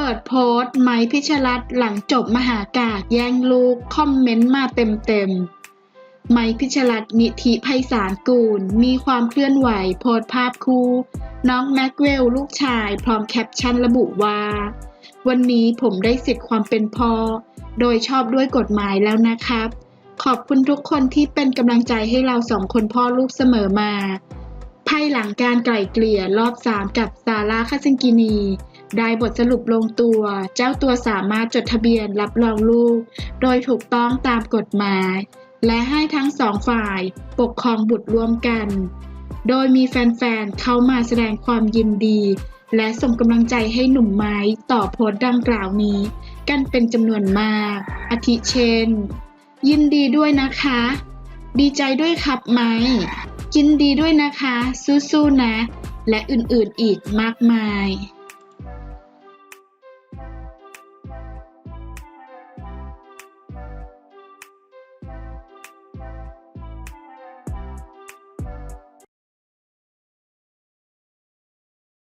ปิดโพสต์ไม้พิชรัตน์หลังจบมหากาศแย่งลูก คอมเมนต์มาเต็มๆ ไม้พิชรัตน์นิธิไพศาลกูล มีความเคลื่อนไหวโพสต์ภาพคู่ น้องแม็กเวลลูกชายพร้อมแคปชั่นระบุว่า วันนี้ผมได้สิทธิ์ความเป็นพ่อ โดยชอบด้วยกฎหมายแล้วนะครับ ขอบคุณทุกคนที่เป็นกำลังใจให้เราสองคนพ่อลูกเสมอมา ภายหลังการไกล่เกลี่ยรอบ3กับซาร่าคาซิงกินี ได้บทสรุปลงตัว เจ้าตัวสามารถจดทะเบียนรับรองลูก โดยถูกต้องตามกฎหมาย และให้ทั้งสองฝ่ายปกครองบุตรร่วมกัน โดยมีแฟนๆ เข้ามาแสดงความยินดี และส่งกำลังใจให้หนุ่มไม้ต่อโพสต์ดังกล่าวนี้ กันเป็นจำนวนมาก อาทิเช่น ยินดีด้วยนะคะ ดีใจด้วยครับไม้ยินดีด้วยนะคะ สู้ๆนะ และอื่นๆอีกมากมาย